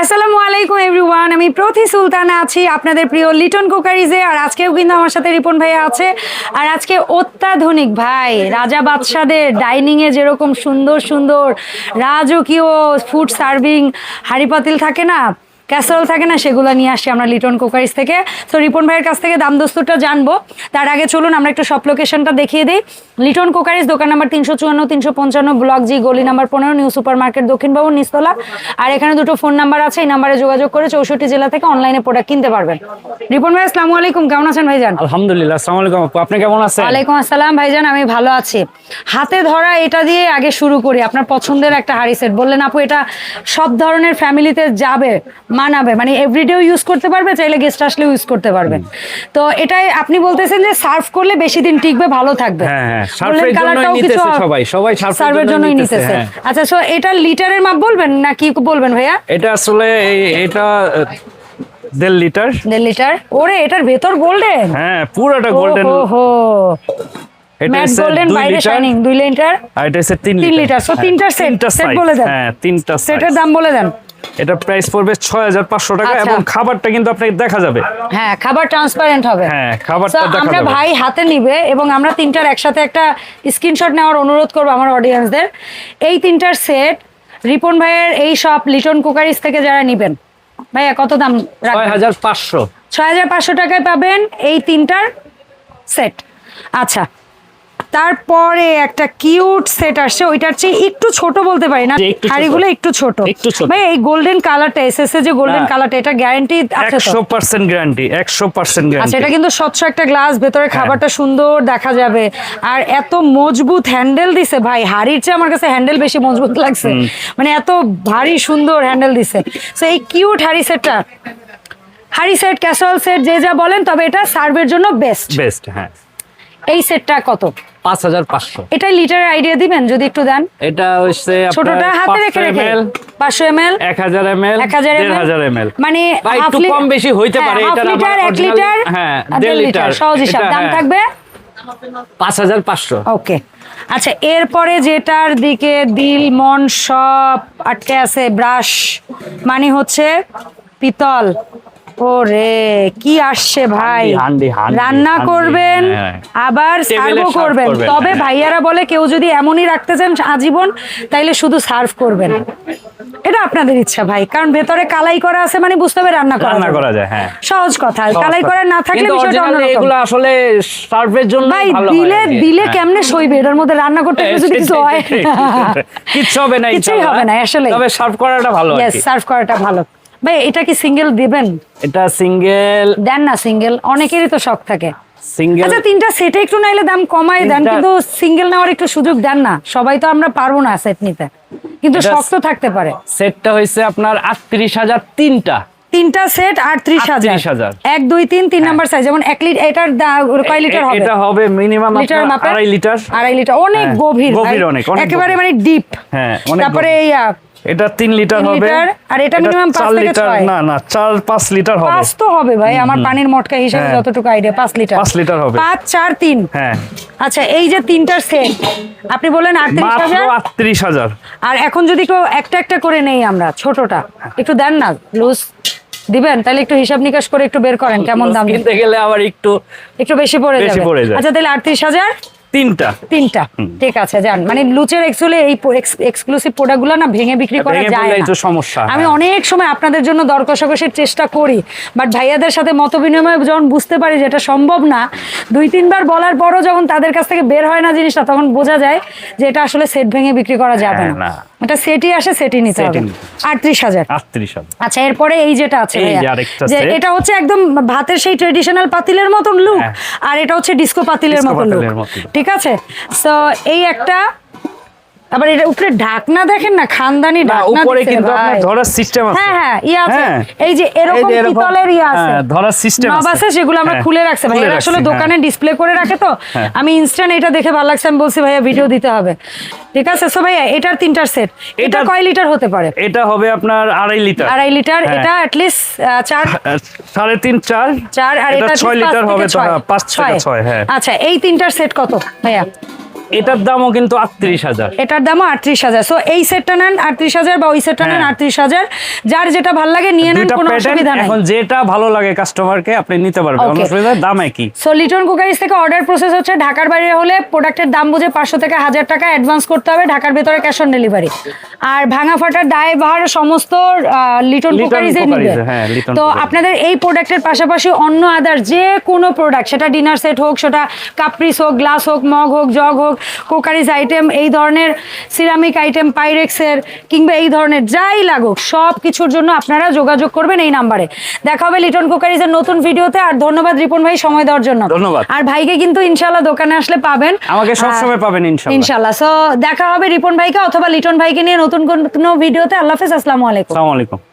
আসসালামু আলাইকুম এভরিওয়ান, আমি প্রতি সুলতানা আছি আপনাদের প্রিয় লিটন কুকারিজে, আর আজকেও কিন্তু আমার সাথে রিপন ভাইয়া আছে। আর আজকে অত্যাধুনিক ভাই, রাজা বাদশাদের ডাইনিংয়ে যেরকম সুন্দর সুন্দর রাজকীয় ফুড সার্ভিং হাঁড়ি পাতিল থাকে না ক্যাসারোল থাকে না সেগুলো নিয়ে আসি আমরা লিটন কুকারিজ থেকে। তো রিপন ভাইয়ের কাছ থেকে দাম দস্তুরটা জানব। তার আগে চলুন আমরা একটু সব লোকেশনটা দেখিয়ে দিই। লিটন কুকারিজ দোকান নাম্বার তিনশো চুয়ান্ন তিনশো পঞ্চান্ন ব্লক জি গলি নাম্বার পনেরো নিউ সুপার মার্কেট দক্ষিণ ভবন নিস্তলা আর এখানে দুটো ফোন নাম্বার আছে এই নাম্বারে যোগাযোগ করে চৌষট্টি জেলা থেকে অনলাইনে প্রোডাক্ট কিনতে পারবেন। রিপন ভাই আসসালামু আলাইকুম কেমন আছেন ভাইজান? আলহামদুলিল্লাহ আসসালামু আলাইকুম আপু আপনি কেমন আছেন? ওয়ালাইকুম আসসালাম ভাইজান আমি ভালো আছি। হাতে ধরা এটা দিয়ে আগে শুরু করি আপনার পছন্দের একটা হাড়ি সেট বললেন আপু এটা সব ধরনের ফ্যামিলিতে যাবে মানাবে মানে এভরিডেও ইউজ করতে পারবে চাইলে গেস্ট আসলেও ইউজ করতে পারবেন তো এটাই আপনি বলতেছেন যে সার্ভ করলে বেশি দিন টিকবে ভালো থাকবে। হ্যাঁ, হ্যাঁ, সার্ফের জন্যই কালারটাও কিছু নিতেছে সবাই, সবাই সার্ভের জন্যই জন্যই নিতেছে, নিতেছে। হ্যাঁ। আচ্ছা সো এটা লিটারের মাপ বলবেন না কি বলবেন ভাইয়া? এটা আসলে এটা দেড় লিটার। দেড় লিটার? ওরে এটার ভেতর গোল্ডেন হ্যাঁ পুরোটা গোল্ডেন হো এটা ম্যাট গোল্ডেন দুই বাইরে লিটার শাইনিং লিটার? আর এটা হচ্ছে তিন তিন লিটার। সো হ্যাঁ, তিনটার সেট বলে দেন। হ্যাঁ তিনটা সেটের দাম বলে দেন। এটা প্রাইস পড়বে ছয় হাজার পাঁচশো টাকা আচ্ছা। এবং খাবারটা কিন্তু আপনাকে দেখা যাবে। হ্যাঁ খাবার ট্রান্সপারেন্ট হবে। হ্যাঁ, খাবারটা দেখা আমরা ভাই হাতে নিবে এবং আমরা তিনটার একসাথে একটা স্ক্রিনশট নেওয়ার অনুরোধ করব আমার অডিয়েন্সদের এই তিনটার সেট রিপন ভাইয়ের এই সব লিটন কুকারিজ থেকে যারা নিবেন ভাইয়া কত দাম ছয় রাখবেন? হাজার পাঁচশো। ছয় হাজার পাঁচশো টাকায় পাবেন এই তিনটার সেট আচ্ছা তারপরে একটা কিউট সেট আসছে ওইটার চেয়ে একটু ছোট বলতে পারি না। জি, একটু ছোট। একটু ছোট। ভাই এই গোল্ডেন কালারটা এসএসএ যে গোল্ডেন হ্যাঁ। কালারটা এটা গ্যারান্টি আছে তো? একশো পার্সেন্ট গ্যারান্টি একশো পার্সেন্ট আচ্ছা এটা কিন্তু স্বচ্ছ একটা গ্লাস ভেতরে হ্যাঁ। খাবারটা সুন্দর দেখা যাবে। আর এত মজবুত হ্যান্ডেল দিছে ভাই হাড়ির চেয়ে আমার কাছে হ্যান্ডেল বেশি মজবুত লাগছে। মানে এত ভারী সুন্দর হ্যান্ডেল দিছে। তো এই কিউট হাড়ি সেটটা হাড়ি সেট ক্যাসরল সেট যে যা বলেন তবে এটা সার্ভের জন্য বেস্ট বেস্ট হ্যাঁ। এই সেটটা কত? পাঁচ হাজার পাঁচশো। এটা লিটারের আইডিয়া দিবেন যদি একটু দেন? এটা হচ্ছে ছোটটা হাতে রেখে রেখে পাঁচশো এম এল এক হাজার এম এল এক হাজার দেড় হাজার এম এল মানে একটু কম বেশি হইতে হ্যাঁ, পারে এটার আবার লিটার এক লিটার হ্যাঁ দেড় লিটার সহজ হিসাব। দাম হ্যাঁ, থাকবে? পাঁচ হাজার পাঁচশো। ওকে। আচ্ছা এরপরে যেটার দিকে দিল মন সব আটকে আছে ব্রাশ মানে হচ্ছে পিতল। ওরে কি আসছে ভাই? রান্না করবেন। আবার serve করবেন। তবে। ভাইয়ারা বলে কেউ যদি এমনই রাখতে চান আজীবন তাইলে শুধু সার্ভ করবেন। এটা আপনাদের ইচ্ছা ভাই কারণ ভেতরে কালাই করা আছে মানে বুঝতে হবে রান্না করা রান্না করা যায় হ্যাঁ। সহজ কথা কালাই করা না থাকলে বিষয়টা অন্যরকম। এগুলো আসলে সার্ভের জন্য ভাই ভালো হয় দিলে দিলে হ্যাঁ। কেমনে সইবে? এটার মধ্যে রান্না করতে গেলে যদি কিছু হয়। কিচ্ছু হবে না কিছুই হবে না আসলে তবে সার্ভ করাটা ভালো আর কি। সার্ভ করাটা ভালো। ভাই এটা কি সিঙ্গেল দিবেন? এটা সিঙ্গেল দেন না সিঙ্গেল অনেকেরই তো শখ থাকে। সিঙ্গেল আচ্ছা তিনটা সেটে একটু নাইলে দাম কমায় দেন কিন্তু সিঙ্গেল নেওয়ার একটু সুযোগ দেন না। সবাই তো আমরা পারব না সেট নিতে। কিন্তু এটা- থাকতে পারে। সেটটা হয়েছে আপনার আটত্রিশ হাজার তিনটা। তিনটা সেট আটত্রিশ হাজার। 38,000 এক দুই তিন তিন নাম্বার সাইজ যেমন এক লিটার এটার দা- কয় লিটার হবে? এটা হবে মিনিমাম লিটার আড়াই লিটার আড়াই লিটার অনেক হ্যাঁ, গভীর গভীর অনেক, অনেক একেবারে মানে ডিপ হ্যাঁ, তারপরে এই এটা তিন লিটার হবে। আর এটা minimum পাঁচ থেকে লিটার না না চার পাঁচ লিটার হবে। পাঁচ তো হবে ভাই আমার পানির মটকা হিসেবে হ্যাঁ। যতটুকু আইডিয়া পাঁচ লিটার। পাঁচ লিটার হবে। পাঁচ চার তিন। হ্যাঁ। আচ্ছা এই যে তিনটার সেট আপনি হাজার? আটত্রিশ হাজার। আর এখন যদি কেউ একটা একটা করে নেই আমরা ছোটটা একটু দেন না লুজ দিবেন? তাহলে একটু হিসাব নিকাশ করে একটু বের করেন কেমন দাম কিনতে গেলে আবার একটু একটু বেশি পড়ে যাবে। আচ্ছা তাহলে আটত্রিশ হাজার তিনটা। তিনটা। ঠিক আছে যান। মানে লুচের অ্যাকচুয়ালি এই এক্সক্লুসিভ প্রোডাক্টগুলো না ভেঙে বিক্রি করা যায় না। সমস্যা, আমি হ্যাঁ। অনেক সময় আপনাদের জন্য দরকষাকষির চেষ্টা করি বাট ভাইয়াদের সাথে মত বিনিময় যখন বুঝতে পারি যে এটা সম্ভব না দুই তিনবার বলার পরও যখন তাদের কাছ থেকে বের হয় না জিনিসটা তখন বোঝা যায় যে এটা আসলে সেট ভেঙে বিক্রি করা যাবে হ্যাঁ, না। এটা সেটি আসে সেটি নিতে হবে সেটই নিতে আটত্রিশ হাজার আটত্রিশ হাজার আচ্ছা এরপরে এই যেটা আছে যে। এটা হচ্ছে একদম ভাতের সেই ট্রেডিশনাল পাতিলের মতন লুক হ্যাঁ। আর এটা হচ্ছে ডিস্কো পাতিলের মতন লুক। ঠিক আছে তো এই একটা আবার এটা উপরে ঢাকনা দেখেন না খানদানি ঢাকনা উপরে কিন্তু আপনার ধরার সিস্টেম আছে। হ্যাঁ হ্যাঁ ইয়ে আছে। হ্যাঁ। এই যে এরকম পিতলের ইয়ে আছে। হ্যাঁ, ধরার system নব আছে। আছে সেগুলো আমরা হ্যাঁ, খুলে রাখছে। ভাই রাখছি, আসলে হ্যাঁ। দোকানে ডিসপ্লে করে রাখে তো। হ্যাঁ। আমি ইনস্ট্যান্ট এটা দেখে ভালো লাগছে আমি বলছি ভাইয়া ভিডিও দিতে হবে। ঠিক আছে? সো ভাইয়া এটার তিনটার সেট এটা কয় লিটার হতে পারে? এটা হবে আপনার আড়াই লিটার আড়াই লিটার হ্যাঁ। এটা অ্যাটলিস্ট চার সাড়ে তিন চার। চার আর এটা এটা ছয় লিটার হবে। হ্যাঁ, পাঁচ ছয়। হ্যাঁ। আচ্ছা এই তিনটার সেট কত ভাইয়া? এটার দামও কিন্তু আটত্রিশ হাজার। এটার দামও আটত্রিশ হাজার। সো এই সেটটা নেন আটত্রিশ হাজার বা ওই সেটটা নেন হ্যাঁ। আটত্রিশ হাজার। যার যেটা ভালো লাগে নিয়ে নেন কোনো অসুবিধা নেই। এখন যেটা ভালো লাগে কাস্টমারকে আপনি নিতে পারবেন. অসুবিধা দাম একই। সো লিটন কুকারিজ থেকে অর্ডার প্রসেস হচ্ছে ঢাকার বাইরে হলে প্রোডাক্টের দাম বুঝে পাঁচশো থেকে হাজার টাকা অ্যাডভান্স করতে হবে ঢাকার ভেতরে ক্যাশ অন ডেলিভারি আর ভাঙা ফাটার দায় ভার সমস্ত লিটন কুকারিজে নিবে। লিটন তো আপনাদের এই প্রোডাক্টের পাশাপাশি অন্য আদার যে কোনো প্রোডাক্ট সেটা ডিনার সেট হোক সেটা কাপ্রিস হোক গ্লাস হোক মগ হোক জগ হোক কুকারিজ আইটেম এই ধরনের সিরামিক আইটেম পাইরেক্সের কিংবা এই ধরনের যাই লাগুক সব কিছুর জন্য আপনারা যোগাযোগ করবেন এই নাম্বারে। দেখা হবে লিটন কুকারিজের নতুন ভিডিওতে আর ধন্যবাদ রিপন ভাই সময় দেওয়ার জন্য। ধন্যবাদ। আর ভাইকে কিন্তু ইনশাল্লাহ দোকানে আসলে পাবেন। আমাকে সবসময় পাবেন ইনশাল্লাহ ইনশাল্লাহ সো দেখা হবে রিপন ভাইকে অথবা লিটন ভাইকে নিয়ে নতুন কোনো ভিডিওতে। আল্লাহ হাফেজ আসসালামু আলাইকুম। আসসালামু আলাইকুম।